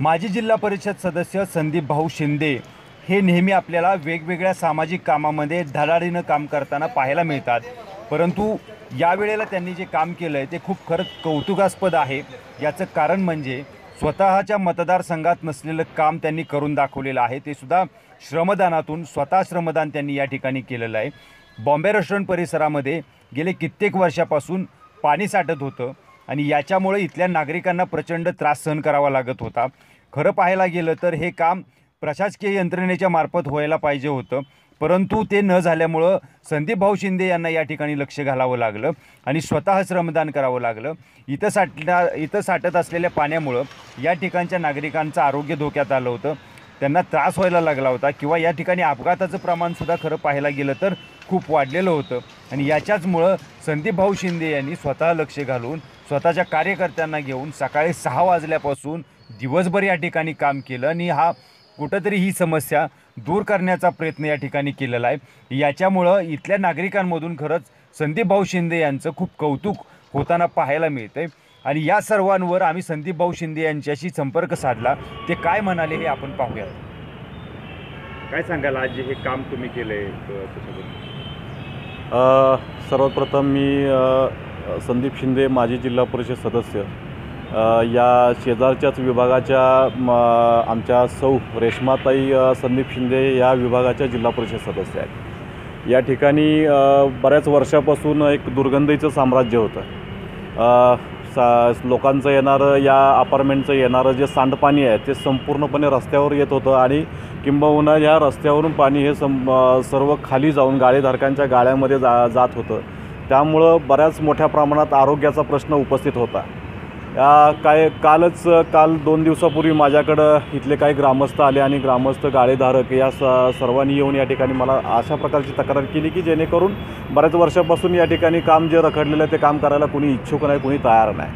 माजी जिल्हा परिषद सदस्य संदीप भाऊ शिंदे हे नेहमी आपल्याला वेगवेगळ्या सामाजिक कामामध्ये धडाडीनं काम करताना पाहायला मिळतात. परंतु यावेळेला त्यांनी जे काम केलं आहे ते खूप खरंच कौतुकास्पद आहे. याचं कारण म्हणजे स्वतःच्या मतदारसंघात नसलेलं काम त्यांनी करून दाखवलेलं आहे. ते सुद्धा श्रमदानातून स्वतः श्रमदान त्यांनी या ठिकाणी केलेलं आहे. बॉम्बे रेस्टॉरंट परिसरामध्ये गेले कित्येक वर्षापासून पाणी साठत होतं. आणि याच्यामुळे इथल्या नागरिकांना प्रचंड त्रास सहन करावा लागत होता. खरं पाहायला गेलं तर हे काम प्रशासकीय यंत्रणेच्या मार्फत व्हायला पाहिजे होतं. परंतु ते न झाल्यामुळं संदीप भाऊ शिंदे यांना या ठिकाणी लक्ष घालावं लागलं आणि स्वतः श्रमदान करावं लागलं. इथं साठल्या इथं साठत असलेल्या पाण्यामुळं या ठिकाणच्या नागरिकांचं आरोग्य धोक्यात आलं होतं. त्यांना त्रास व्हायला लागला होता किंवा या ठिकाणी अपघाताचं प्रमाणसुद्धा खरं पाहायला गेलं तर खूप वाढलेलं होतं. आणि याच्याचमुळं संदीप भाऊ शिंदे यांनी स्वतः लक्ष घालून स्वतःच्या कार्यकर्त्यांना घेऊन सकाळी सहा वाजल्यापासून दिवसभर या ठिकाणी काम केलं आणि हा कुठंतरी ही समस्या दूर करण्याचा प्रयत्न या ठिकाणी केलेला आहे. याच्यामुळं इथल्या नागरिकांमधून खरंच संदीप भाऊ शिंदे यांचं खूप कौतुक होताना पाहायला मिळतंय. आणि या सर्वांवर आम्ही संदीप भाऊ शिंदे यांच्याशी संपर्क साधला. ते काय म्हणाले हे आपण पाहूयात. काय सांगाल आज जे हे काम तुम्ही केलंय अ, सर्वप्रथम मी अ, संदीप शिंदे माजी जिल्हा परिषद सदस्य. अ, या शेजारच्याच विभागाच्या म, आमच्या सौ रेश्माताई अ, संदीप शिंदे या विभागाच्या जिल्हा परिषद सदस्य आहेत. या ठिकाणी अ, बऱ्याच वर्षापासून एक दुर्गंधीचं साम्राज्य होतं. अ, सा लोकांचं येणारं या अपार्टमेंटचं येणारं जे सांडपाणी आहे ते संपूर्णपणे रस्त्यावर येत होतं आणि किंबहुना या रस्त्यावरून पाणी हे सं सर्व खाली जाऊन गाळेधारकांच्या गाळ्यामध्ये जा जात होतं. त्यामुळं बऱ्याच मोठ्या प्रमाणात आरोग्याचा प्रश्न उपस्थित होता. या काय कालच काल दोन दिवसापूर्वी माझ्याकडं इथले काही ग्रामस्थ आले आणि ग्रामस्थ गाळेधारक या स सर्वांनी येऊन या ठिकाणी मला अशा प्रकारची तक्रार केली की जेणेकरून बऱ्याच वर्षापासून या ठिकाणी काम जे रखडलेलं आहे ते काम करायला कुणी इच्छुक नाही कुणी तयार नाही.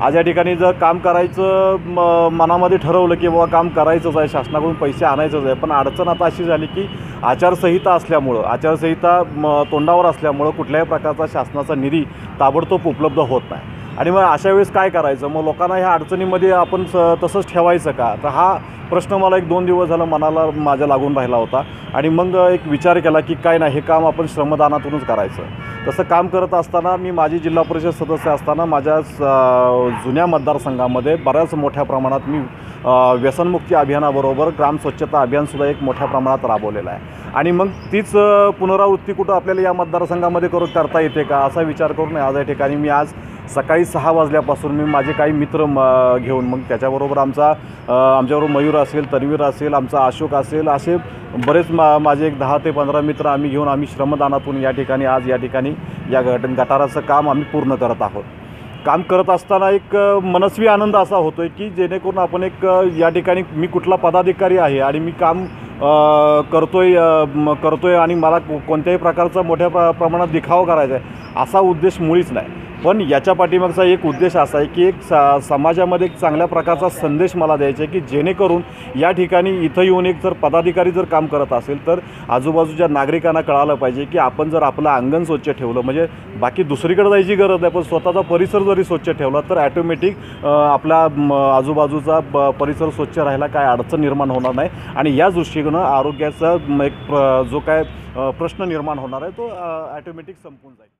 आज या ठिकाणी जर काम करायचं म मनामध्ये ठरवलं की बाबा काम करायचंच आहे शासनाकडून पैसे आणायचंच आहे पण अडचण आता अशी झाली की आचारसंहिता असल्यामुळं आचारसंहिता म तोंडावर असल्यामुळं कुठल्याही प्रकारचा शासनाचा निधी ताबडतोब उपलब्ध होत नाही. आणि मग अशा वेळेस काय करायचं? मग लोकांना ह्या अडचणीमध्ये आपण स तसंच ठेवायचं का? तर हा प्रश्न मला एक दोन दिवस झाला मनाला माझ्या लागून राहिला होता. आणि मग एक विचार केला की काय नाही हे काम आपण श्रमदानातूनच करायचं. तसं काम करत असताना मी माझी जिल्हा परिषद सदस्य असताना माझ्या स- जुन्या मतदारसंघामध्ये बऱ्याच मोठ्या प्रमाणात मी व्यसनमुक्ती अभियानाबरोबर ग्राम स्वच्छता अभियानसुद्धा एक मोठ्या प्रमाणात राबवलेलं आहे. आणि मग तीच पुनरावृत्ती कुठं आपल्याला या मतदारसंघामध्ये करू करता येते का? असा विचार करून आज या ठिकाणी मी आज सकाळी सहा वाजल्यापासून मी माझे काही मित्र म घेऊन मग त्याच्याबरोबर आमचा आमच्याबरोबर मयूर असेल तन्वीर असेल आमचा अशोक असेल असे बरेच मा माझे एक दहा ते पंधरा मित्र आम्ही घेऊन आम्ही श्रमदानातून या ठिकाणी आज या ठिकाणी या गट गटाराचं काम आम्ही पूर्ण करत आहोत. काम करत असताना एक मनस्वी आनंद असा होतो आहे की जेणेकरून आपण एक या ठिकाणी मी कुठला पदाधिकारी आहे आणि मी काम करतो करतोय करतो आहे करतोय आणि मला को- कोणत्याही प्रकारचा मोठ्या प्र प्रमाणात दिखावा करायचा आहे असा उद्देश मुळीच नाही. पण याच्या पाठीमागचा एक उद्देश असा आहे की एक सा समाजामध्ये एक चांगल्या प्रकारचा संदेश मला द्यायचा आहे की जेणेकरून या ठिकाणी इथं येऊन एक जर पदाधिकारी जर काम करत असेल तर आजूबाजूच्या नागरिकांना कळालं पाहिजे की आपण जर आपलं अंगण स्वच्छ ठेवलं म्हणजे बाकी दुसरीकडे जायची गरज नाही पण स्वतःचा परिसर जरी स्वच्छ ठेवला तर ॲटोमॅटिक आपला म, आजूबाजूचा ब- परिसर स्वच्छ राहायला काय अडचण निर्माण होणार नाही. आणि या दृष्टीकोनं आरोग्याचा एक प्र- जो काय प्रश्न निर्माण होणार आहे तो ॲटोमॅटिक संपून जाईल.